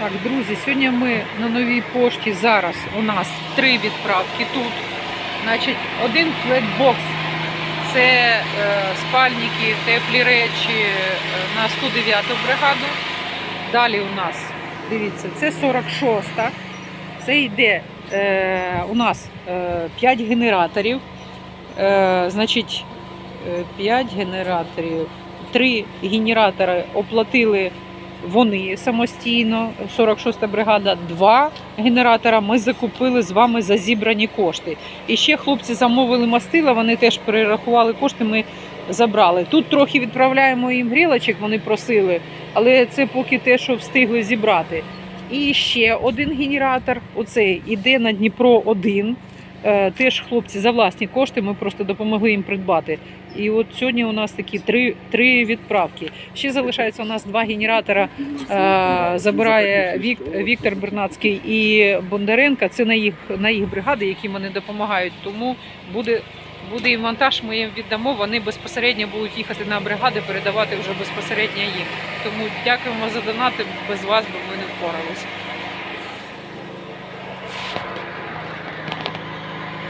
Так, друзі, сьогодні ми на новій пошті. Зараз у нас три відправки тут. Значить, один флетбокс це е, спальники, теплі речі е, на 109 бригаду. Далі у нас, дивіться, це 46-та. Це йде е, у нас е, 5 генераторів. Е, значить, 5 генераторів. Три генератори оплатили вони самостійно, 46-та бригада, два генератора ми закупили з вами за зібрані кошти. І ще хлопці замовили мастила, вони теж перерахували кошти, ми забрали. Тут трохи відправляємо їм грілочок, вони просили, але це поки те, що встигли зібрати. І ще один генератор, оцей іде на Дніпро 1. Е, Теж хлопці за власні кошти, ми просто допомогли їм придбати. І от сьогодні у нас такі три, три відправки. Ще залишається у нас два генератора. Е, забирає Вік, Віктор Бернацький і Бондаренка. Це на їх на їх бригади, які вони допомагають. Тому буде. Буде і монтаж, ми їм віддамо. Вони безпосередньо будуть їхати на бригади, передавати вже безпосередньо їм. Тому дякуємо за донати. Без вас би ми не впоралися.